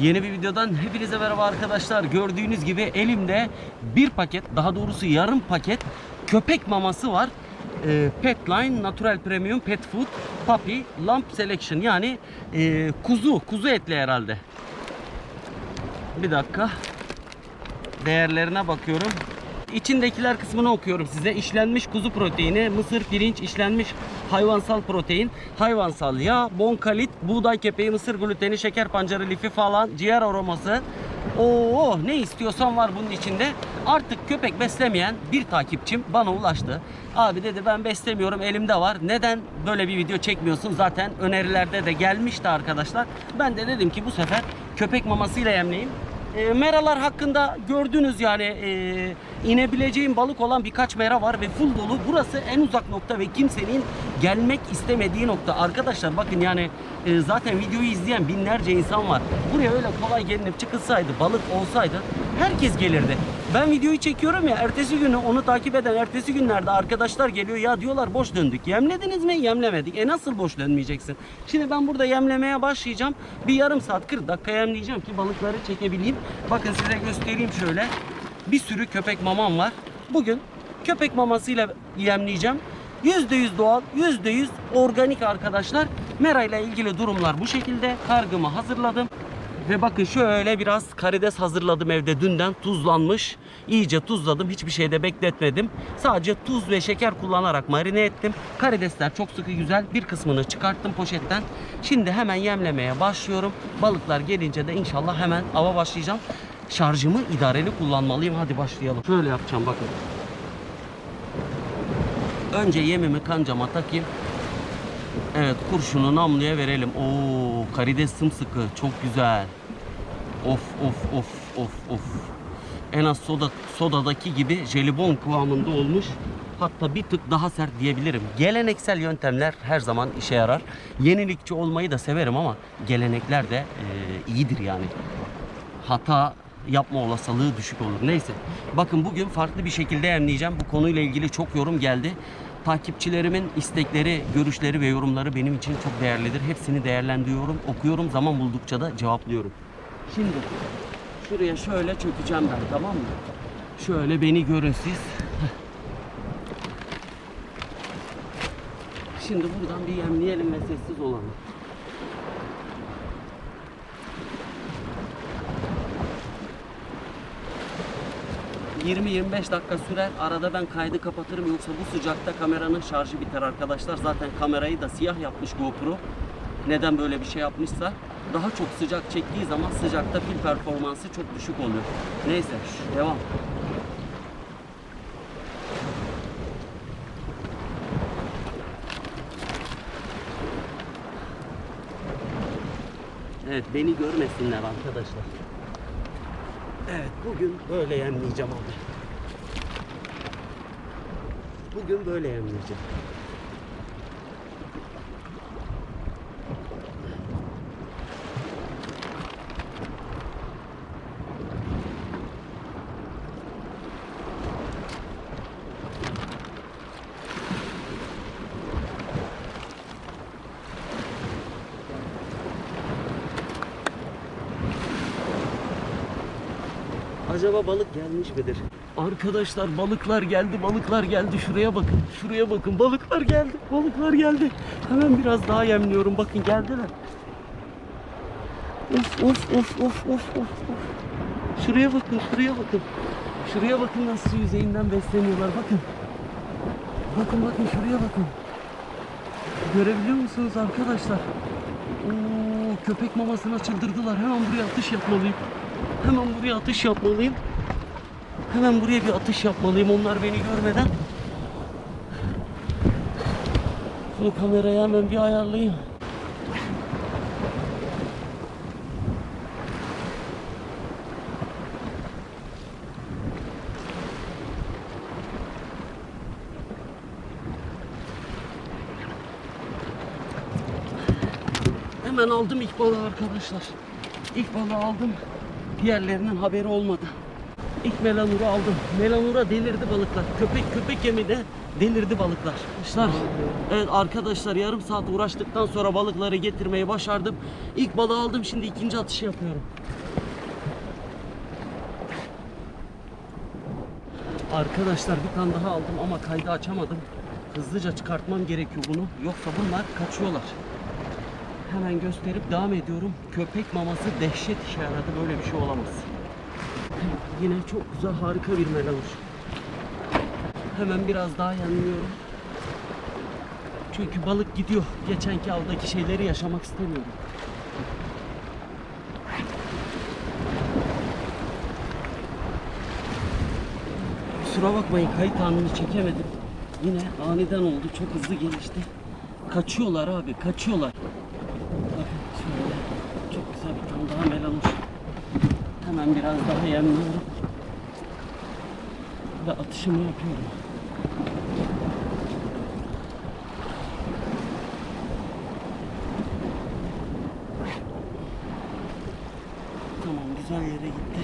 Yeni bir videodan hepinize merhaba arkadaşlar. Gördüğünüz gibi elimde bir paket, daha doğrusu yarım paket köpek maması var. Ee, Petline Natural Premium Pet Food Puppy Lump Selection yani e, kuzu, kuzu etli herhalde. Bir dakika. Değerlerine bakıyorum. İçindekiler kısmını okuyorum size. İşlenmiş kuzu proteini, mısır, pirinç, işlenmiş hayvansal protein, hayvansal yağ, bonkalit, buğday kepeği, mısır gluteni, şeker pancarı lifi falan, ciğer aroması. Oo ne istiyorsan var bunun içinde. Artık köpek beslemeyen bir takipçim bana ulaştı. Abi dedi ben beslemiyorum elimde var. Neden böyle bir video çekmiyorsun? Zaten önerilerde de gelmişti arkadaşlar. Ben de dedim ki bu sefer köpek mamasıyla yemleyeyim. E, meralar hakkında gördünüz yani e, inebileceğim balık olan birkaç mera var ve full dolu. Burası en uzak nokta ve kimsenin gelmek istemediği nokta. Arkadaşlar bakın yani e, zaten videoyu izleyen binlerce insan var. Buraya öyle kolay gelinip çıkılsaydı, balık olsaydı herkes gelirdi. Ben videoyu çekiyorum ya ertesi günü onu takip eden ertesi günlerde arkadaşlar geliyor ya diyorlar boş döndük. Yemlediniz mi? Yemlemedik. E nasıl boş dönmeyeceksin? Şimdi ben burada yemlemeye başlayacağım. Bir yarım saat 40 dakika yemleyeceğim ki balıkları çekebileyim. Bakın size göstereyim şöyle. Bir sürü köpek mamam var. Bugün köpek mamasıyla yemleyeceğim. %100 doğal, %100 organik arkadaşlar. Mera ile ilgili durumlar bu şekilde. Kargımı hazırladım. Ve bakın şöyle biraz karides hazırladım evde dünden tuzlanmış. İyice tuzladım. Hiçbir şeyde bekletmedim. Sadece tuz ve şeker kullanarak marine ettim. Karidesler çok sıkı güzel. Bir kısmını çıkarttım poşetten. Şimdi hemen yemlemeye başlıyorum. Balıklar gelince de inşallah hemen ava başlayacağım. Şarjımı idareli kullanmalıyım. Hadi başlayalım. Şöyle yapacağım bakın. Önce yemimi kancama takayım. Evet kurşunu namluya verelim. Oo karides sımsıkı çok güzel. Of of of of of. En az soda sodadaki gibi jelibon kıvamında olmuş. Hatta bir tık daha sert diyebilirim. Geleneksel yöntemler her zaman işe yarar. Yenilikçi olmayı da severim ama gelenekler de e, iyidir yani. Hata yapma olasılığı düşük olur. Neyse. Bakın bugün farklı bir şekilde yemleyeceğim. Bu konuyla ilgili çok yorum geldi. Takipçilerimin istekleri, görüşleri ve yorumları benim için çok değerlidir. Hepsini değerlendiriyorum, okuyorum. Zaman buldukça da cevaplıyorum. Şimdi şuraya şöyle çökeceğim ben tamam mı? Şöyle beni görün siz. Şimdi buradan bir yemleyelim ve sessiz olalım. ...20-25 dakika sürer. Arada ben kaydı kapatırım. Yoksa bu sıcakta kameranın şarjı biter arkadaşlar. Zaten kamerayı da siyah yapmış GoPro. Neden böyle bir şey yapmışsa. Daha çok sıcak çektiği zaman sıcakta pil performansı çok düşük oluyor. Neyse devam. Evet beni görmesinler arkadaşlar. Evet bugün böyle yemleyeceğim abi. Bugün böyle yemleyeceğim. Acaba balık gelmiş midir? Arkadaşlar balıklar geldi, balıklar geldi. Şuraya bakın, şuraya bakın. Balıklar geldi, balıklar geldi. Hemen biraz daha yemliyorum. Bakın geldiler. Of of of of of of. Şuraya bakın, şuraya bakın. Şuraya bakın nasıl yüzeyinden besleniyorlar. Bakın. Bakın bakın şuraya bakın. Görebiliyor musunuz arkadaşlar? Oo, köpek mamasına çıldırdılar. Hemen buraya atış yapmalıyım. Hemen buraya atış yapmalıyım. Hemen buraya bir atış yapmalıyım onlar beni görmeden. Şunu kameraya hemen bir ayarlayayım. Hemen aldım ilk balığı arkadaşlar. İlk balığı aldım. Diğerlerinin haberi olmadı. İlk melanuru aldım. Melanura delirdi balıklar. Köpek köpek yemede delirdi balıklar. Arkadaşlar, evet arkadaşlar yarım saat uğraştıktan sonra balıkları getirmeyi başardım. İlk balığı aldım şimdi ikinci atışı yapıyorum. Arkadaşlar bir tane daha aldım ama kaydı açamadım. Hızlıca çıkartmam gerekiyor bunu. Yoksa bunlar kaçıyorlar. Hemen gösterip devam ediyorum. Köpek maması dehşet işe yaradı. Böyle bir şey olamaz. Yine çok güzel harika bir melanur. Hemen biraz daha yanlıyorum. Çünkü balık gidiyor. Geçenki avdaki şeyleri yaşamak istemiyorum. Kusura bakmayın kayıt anını çekemedim. Yine aniden oldu. Çok hızlı gelişti. Kaçıyorlar abi, kaçıyorlar. Bakın şöyle. Çok güzel bir tane daha melanur. Hemen biraz daha yemliyorum. Ve atışımı yapıyorum. Tamam güzel yere gitti.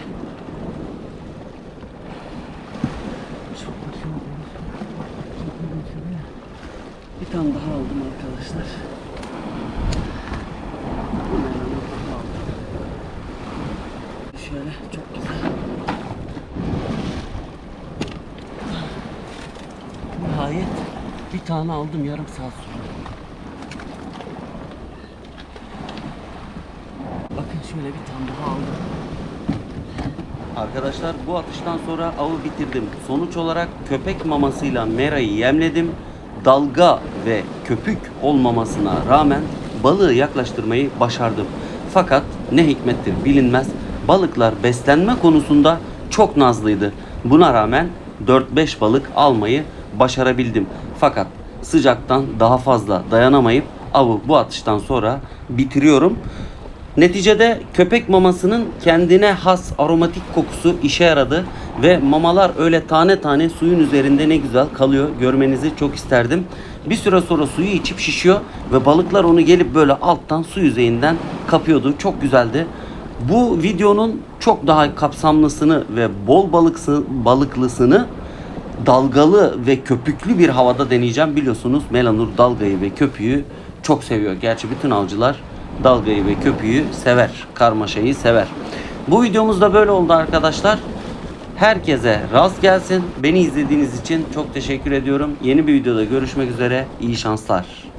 Çok şuraya. Bir tane daha aldım arkadaşlar. Bir melanur daha aldım. Şöyle çok güzel. Nihayet bir tane aldım yarım saat sonra. Bakın şöyle bir tane daha aldım. Arkadaşlar bu atıştan sonra avı bitirdim. Sonuç olarak köpek mamasıyla merayı yemledim. Dalga ve köpük olmamasına rağmen balığı yaklaştırmayı başardım. Fakat ne hikmettir bilinmez. Balıklar beslenme konusunda çok nazlıydı. Buna rağmen 4-5 balık almayı başarabildim. Fakat sıcaktan daha fazla dayanamayıp avı bu atıştan sonra bitiriyorum. Neticede köpek mamasının kendine has aromatik kokusu işe yaradı ve mamalar öyle tane tane suyun üzerinde ne güzel kalıyor. Görmenizi çok isterdim. Bir süre sonra suyu içip şişiyor ve balıklar onu gelip böyle alttan su yüzeyinden kapıyordu. Çok güzeldi. Bu videonun çok daha kapsamlısını ve bol balıksı, balıklısını dalgalı ve köpüklü bir havada deneyeceğim. Biliyorsunuz Melanur dalgayı ve köpüğü çok seviyor. Gerçi bütün avcılar dalgayı ve köpüğü sever. Karmaşayı sever. Bu videomuz da böyle oldu arkadaşlar. Herkese rast gelsin. Beni izlediğiniz için çok teşekkür ediyorum. Yeni bir videoda görüşmek üzere. İyi şanslar.